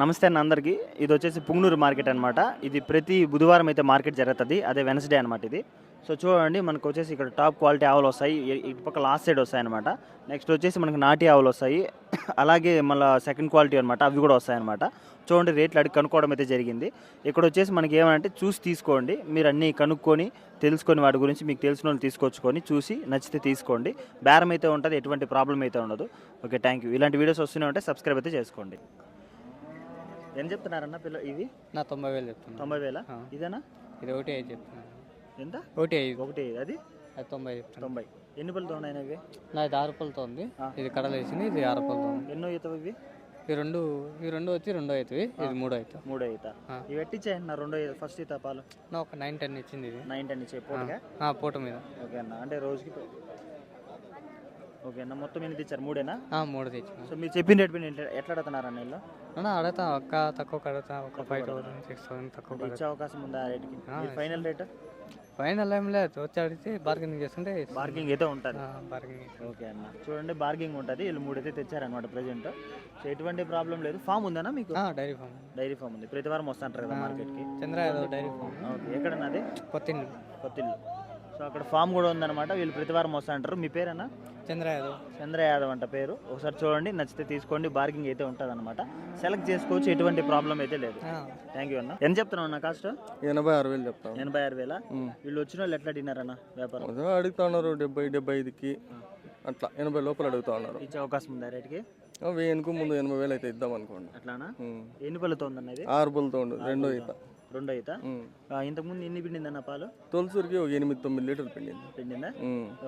నమస్తే అన్న అందరికీ. ఇది వచ్చేసి పుంగనూరు మార్కెట్ అనమాట ఇది ప్రతి బుధవారం అయితే మార్కెట్ జరుగుతుంది. అదే వెనస్డే అనమాట ఇది. సో చూడండి మనకు వచ్చేసి ఇక్కడ టాప్ క్వాలిటీ ఆవులు వస్తాయి. ఇటు పక్క లాస్ట్ సైడ్ వస్తాయి అనమాట నెక్స్ట్ వచ్చేసి మనకి నాటి ఆవులు వస్తాయి. అలాగే మళ్ళీ సెకండ్ క్వాలిటీ అనమాట అవి కూడా వస్తాయి అనమాట చూడండి రేట్లు అడిగి కనుక్కోవడం అయితే జరిగింది. ఇక్కడ వచ్చేసి మనకి ఏమంటే చూసి తీసుకోండి. మీరు అన్నీ కనుక్కొని తెలుసుకొని వాటి గురించి మీకు తెలిసిన వాళ్ళు తీసుకొచ్చుకొని చూసి నచ్చితే తీసుకోండి. బేరం అయితే ఉంటుంది ఎటువంటి ప్రాబ్లం అయితే ఉండదు. ఓకే థ్యాంక్ యూ ఇలాంటి వీడియోస్ వస్తూనే ఉంటే సబ్స్క్రైబ్ అయితే చేసుకోండి. ఎంత చెప్తున్నారన్న పిల్ల ఇవి? నా తొంభై వేలు చెప్తున్నా. తొంభై వేల. ఇదేనా? ఇది ఒకటి ఐదు చెప్తున్నా. ఎంత? ఒకటి ఐదు. ఒకటి అది? అది తొంభై తొంభై. ఎన్ని పళ్ళతో ఉన్నాయి ఇవి? నా ఇది ఆరు ఉంది. ఇది కడలు వేసింది ఇది ఆరు ఉంది ఎన్నో అవుతావు ఇవి? ఈ రెండు ఈ రెండు వచ్చి రెండో అవుతుంది ఇది మూడో అవుతుంది మూడో అవుతా. ఇవి ఎట్టిచ్చాయి నా రెండో ఫస్ట్ ఈత పాలు? నా ఒక నైన్ టెన్ ఇచ్చింది ఇది. నైన్ టెన్ ఇచ్చే పూటగా? ఆ, పూట మీద. ఓకే అన్న. అంటే రోజుకి ఓకే అన్న మొత్తం ఎన్ని తెచ్చారు? మూడేనా? మూడు తెచ్చిన సో మీరు చెప్పిన రేట్ మీద ఎట్లా- అడుగుతున్నారు అన్న వీళ్ళు? అన్నా అడగతా ఒక్క తక్కువ కడతా ఒక ఫైవ్ థౌసండ్ సిక్స్ థౌసండ్ తక్కువ ఇచ్చే అవకాశం ఉందా ఆ రేట్కి? Final rate? ఫైనల్ ఏం లేదు వచ్చి అడిగితే బార్గెనింగ్ చేస్తుంటే బార్గింగ్ అయితే ఉంటుంది. బార్గెనింగ్ ఓకే అన్న. చూడండి బార్గింగ్ ఉంటుంది. వీళ్ళు మూడైతే తెచ్చారనమాట ప్రజెంట్ సో ఎటువంటి ప్రాబ్లం లేదు. ఫామ్ ఉందన్నా మీకు? డైరీ ఫామ్ డైరీ ఫామ్ ఉంది. ప్రతి వారం వస్తుంటారు కదా మార్కెట్కి చంద్ర డైరీ ఫామ్ ఓకే ఎక్కడన్నా అది? కొత్తిల్లు. కొత్తిల్లు. సో అక్కడ ఫామ్ కూడా ఉందన్నమాట. వీళ్ళు ప్రతి వారం వస్తుంటారు మీ పేరేనా? చంద్ర యాదవ్ చంద్ర యాదవ్ అంట పేరు. ఒకసారి చూడండి నచ్చితే తీసుకోండి. బార్గింగ్ అయితే ఉంటుంది అనమాట సెలెక్ట్ చేసుకోవచ్చు ఎటువంటి ప్రాబ్లం అయితే లేదు. థ్యాంక్ యూ అన్న. ఎంత చెప్తున్నావు అన్న కాస్ట్ ఎనభై ఆరు వేలు చెప్తాం. ఎనభై ఆరు వేల? వీళ్ళు వచ్చిన వాళ్ళు ఎట్లా తిన్నారు అన్న వ్యాపారం? అదే అడుగుతా ఉన్నారు డెబ్బై డెబ్బై ఐదుకి అట్లా ఎనభై లోపల అడుగుతా ఉన్నారు. ఇచ్చే అవకాశం ఉందా రేట్కి? ఆ, వెయ్యినికి ముందు ఎనభై వేలు అయితే ఇద్దాం అనుకోండి. అట్లానా. ఎన్ని పళ్ళతో ఉందన్న ఇది? ఆరు బుల్తో ఉండు రెండో ఈత. రెండో అయితే ఉమ్. ఇంతకుముందు ఎన్ని పిండిందన్న పాలు? తొలసూరికి ఒక ఎనిమిది తొమ్మిది లీటర్లు పిండింది. పిండిందా.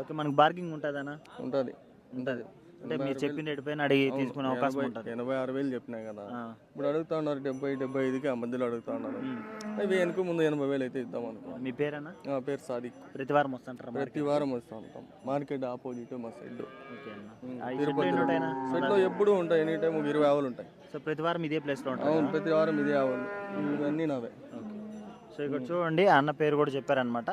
ఓకే మనకు బార్గింగ్ ఉంటుందన్నా? ఉంటుంది. ఉంటుంది. అంటే మీరు చెప్పిన రేటు పైన అడిగి తీసుకునే అవకాశం ఉంటుంది. ఎనభై ఆరు వేలు చెప్పినా కదా. ఇప్పుడు అడుగుతా ఉన్నారు డెబ్బై డెబ్బై ఐదుకి ఆ మధ్యలో అడుగుతా ఉన్నారు. ఉమ్. వెయ్యినికి ముందు ఎనభై వేలు అయితే ఇద్దాం అనుకోండి మీ పేరేనా? నా పేరు సాదిక్. ప్రతి వారం వస్తుంటారా ప్రతి వారం వస్తూ ఉంటాం. మార్కెట్ ఆపోజిట్ మా సైడ్ తిరుపతి? షెడ్లో ఎప్పుడు ఉంటాయి. ఎనీ టైం ఇరవై ఆవులు ఉంటాయి. సో ప్రతి వారం ఇదే ప్లేస్లో ఉంటారు? అవును ప్రతి వారం ఇదే ఆవులు. ఇవన్నీ నావే. ఓకే. సో ఇక్కడ చూడండి అన్న పేరు కూడా చెప్పారనమాట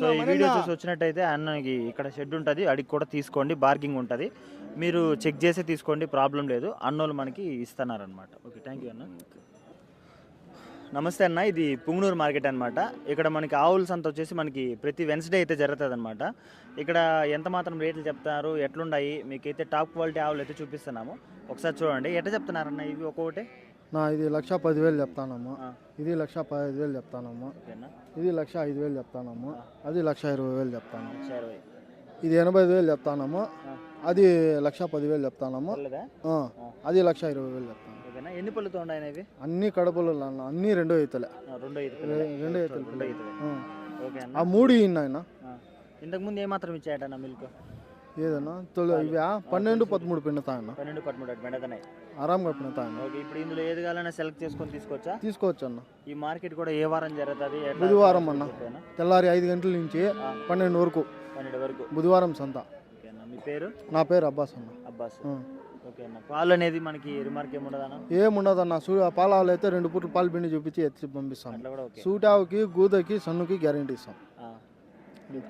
సో ఈ వీడియో చూసి వచ్చినట్టయితే అన్నకి ఇక్కడ షెడ్ ఉంటుంది అడిగి కూడా తీసుకోండి బార్గింగ్ ఉంటుంది. మీరు చెక్ చేసే తీసుకోండి ప్రాబ్లం లేదు. అన్నోళ్ళు మనకి ఇస్తున్నారనమాట ఓకే థ్యాంక్ యూ అన్న. నమస్తే అన్న ఇది పుంగనూరు మార్కెట్ అన్నమాట. ఇక్కడ మనకి ఆవుల సంత వచ్చేసి మనకి ప్రతి వెన్స్డే అయితే జరుగుతుంది అనమాట ఇక్కడ ఎంత మాత్రం రేట్లు చెప్తారు ఎట్లున్నాయి మీకైతే టాప్ క్వాలిటీ ఆవులు అయితే చూపిస్తున్నాము. ఒకసారి చూడండి ఎట్లా చెప్తున్నారన్న ఇవి ఒక్కొక్కటి? నా ఇది లక్ష పదివేలు చెప్తానమ్మా. ఇది లక్ష పదహైదు వేలు చెప్తానమ్మా ఇది లక్ష ఐదు వేలు చెప్తానమ్మా అది లక్ష ఇరవై వేలు చెప్తాను ఇది ఎనభై ఐదు వేలు చెప్తానమ్మా. అది లక్ష పదివేలు చెప్తానమ్మా. అది లక్ష ఇరవై వేలు చెప్తాను ఎన్ని పళ్ళుతో ఉన్నాయి అన్ని కడపలు అన్న అన్ని రెండో ఈతలే. రెండో ఈతలు. ఆ. మూడు ఇన్నాయన. ఇంతకుముందు ఏమాత్రం ఇచ్చాయట మిల్క్? ఏదన్నా? తొలి ఇవి? పన్నెండు పదమూడు పిండుతాయన్న. పన్నెండు పదమూడు అటు మెండతనాయి ఆరాంగా పిండుతాయన్న ఓకే ఇప్పుడు ఇందులో ఏది కావాలన్నా సెలెక్ట్ చేసుకొని తీసుకోవచ్చా? తీసుకోవచ్చు అన్న. ఈ మార్కెట్ కూడా ఏ వారం జరుగుతుంది? ఎట్లా బుధవారం అన్న. తెల్లారి ఐదు గంటల నుంచి. పన్నెండు వరకు. పన్నెండు వరకు. బుధవారం సంత. ఓకే అన్న మీ పేరు? నా పేరు అబ్బాస్ అన్న. అబ్బాస్. ఆ. ఓకే అన్న పాలు అనేది మనకి రిమార్క్ ఏముండదన్న ఏముండదన్న సూ పాలాలు అయితే రెండు పూటలు పాలు పిండి చూపించి ఎత్తి పంపిస్తాం. అట్లా కూడా ఓకే. సూటావుకి గూదకి సన్నుకి గ్యారెంటీ ఇస్తాం.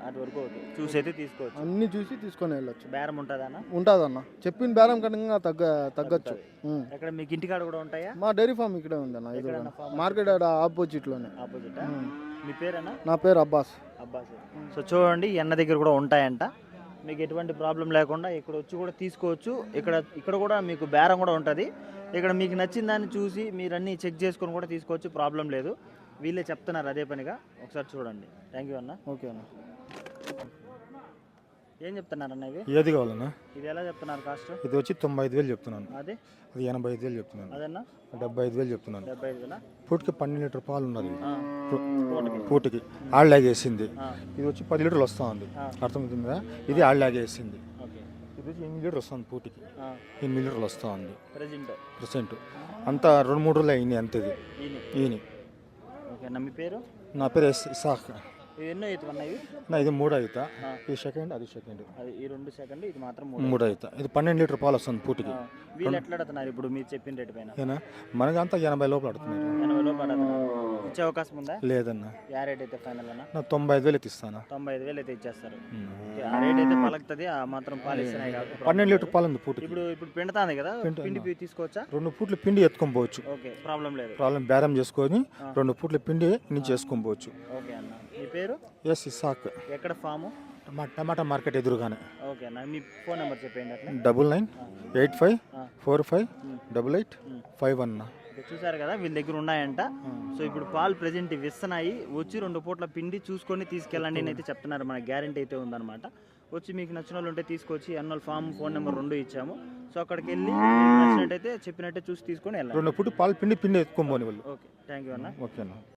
అటు వరకు చూసి అయితే తీసుకోవచ్చు. అన్ని చూసి తీసుకొని వెళ్ళొచ్చు. బేరం ఉంటుందన్న? ఉంటుందన్న. చెప్పిన బేరం కన్నా తగ్గ తగ్గచ్చు. ఉం. ఎక్కడ మీకు ఇంటికాడ కూడా ఉంటాయా? మా డైరీ ఫామ్ ఇక్కడే ఉందన్న ఇది? మార్కెట్ ఆడ ఆపోజిట్లోనే. ఆపోజిట్. మీ పేరేనా? నా పేరు అబ్బాస్. అబ్బాస్. సో చూడండి ఈ అన్న దగ్గర కూడా ఉంటాయంట. మీకు ఎటువంటి ప్రాబ్లం లేకుండా ఇక్కడ వచ్చి కూడా తీసుకోవచ్చు. ఇక్కడ ఇక్కడ కూడా మీకు బేరం కూడా ఉంటుంది. ఇక్కడ మీకు నచ్చిన దాన్ని చూసి మీరు అన్నీ చెక్ చేసుకొని కూడా తీసుకోవచ్చు. ప్రాబ్లం లేదు. వీళ్ళే చెప్తున్నారు అదే పనిగా. ఒకసారి చూడండి. థ్యాంక్ యూ అన్న. ఓకే అన్న. ఏం చెప్తున్నారు అన్న ఇవి? ఏది కావాలన్నా? ఇది ఎలా చెప్తున్నారు కాస్ట్ ఇది వచ్చి తొంభై ఐదు వేలు చెప్తున్నాను. అదే? అది ఎనభై ఐదు వేలు చెప్తున్నాను. అదన్నా? డెబ్బై ఐదు వేలు చెప్తున్నాను. డెబ్బై ఐదు వేల? పూటకి పన్నెండు లీటర్ పాలు ఉన్నది. పూటకి. ఆళ్ళలాగేసింది ఇది వచ్చి పది లీటర్లు వస్తూ ఉంది. అర్థమవుతుందా? ఇది ఆళ్ళలాగేసింది ఇది వచ్చి ఎనిమిది లీటర్ వస్తుంది పూటకి. ఎనిమిది లీటర్లు వస్తూ ఉంది ప్రజెంట్ ప్రజెంట్ అంతా రెండు మూడు రోజులు అయింది అంతది. ఈయన. ఓకే మీ పేరు? నా పేరు ఎస్ ఇసాక్. ఎన్నో అవుతుంది ఇవి? నా ఇది మూడు అవుతా. ఇది సెకండ్ అది సెకండ్. అది ఈ రెండు సెకండ్ ఇది మాత్రం మూడు అవుతా ఇది పన్నెండు లీటర్ పాలు వస్తుంది పూటకి. వీళ్ళు ఎట్లా అడుగుతున్నారు ఇప్పుడు మీరు చెప్పిన రేటు పైన? ఏనా? మనకి అంతా ఎనభై లోపల ఆడుతున్నారు. ఎనభై అడుగుతున్నారు ఇచ్చే అవకాశం ఉందా? లేదన్న. యా రేట్ అయితే ఫైనల్ అన్న? నా తొంభై ఐదు వేలు అయితే ఇస్తాను? తొంభై ఐదు వేలు అయితే ఇచ్చేస్తారు. ఆ రేట్ అయితే పలుకుతుంది ఆ మాత్రం పాలు ఇస్తున్నాయి పన్నెండు లీటర్. పాలు ఉంది పూటకి. ఇప్పుడు ఇప్పుడు పిండుతాంది కదా. పిండి తీసుకోవచ్చా? రెండు పూట్లు పిండి ఎత్తుకొని పోవచ్చు. ఓకే ప్రాబ్లం లేదు. ప్రాబ్లం బేరం చేసుకొని. రెండు పూట్ల పిండి నుంచి పోవచ్చు. ఓకే అన్న. పేరు? ఎస్ ఇసాక్. ఎక్కడ ఫాము? టమా టమాటా మార్కెట్ ఎదురుగానే. ఓకే అన్న మీ ఫోన్ నెంబర్ చెప్పండి అట్లా. Double nine eight five. Four five. Double eight. Five one. Okay, చూసారు కదా వీళ్ళ దగ్గర ఉన్నాయంట. సో ఇప్పుడు పాలు ప్రజెంట్ ఇవి ఇస్తున్నాయి వచ్చి రెండు పూట్ల పిండి చూసుకొని తీసుకెళ్ళండి అని అయితే చెప్తున్నారు. మన గ్యారంటీ అయితే ఉందన్నమాట. వచ్చి మీకు నచ్చిన వాళ్ళు ఉంటే తీసుకొచ్చి అన్నోల్ ఫామ్ ఫోన్ నెంబర్ రెండు ఇచ్చాము. సో అక్కడికి వెళ్ళి నచ్చినట్టయితే చెప్పినట్టే చూసి తీసుకొని వెళ్ళండి. రెండు పూట పాలు పిండి పిండి ఎత్తుకొని పోని వాళ్ళు. ఓకే థ్యాంక్ యూ అన్న. ఓకేనా?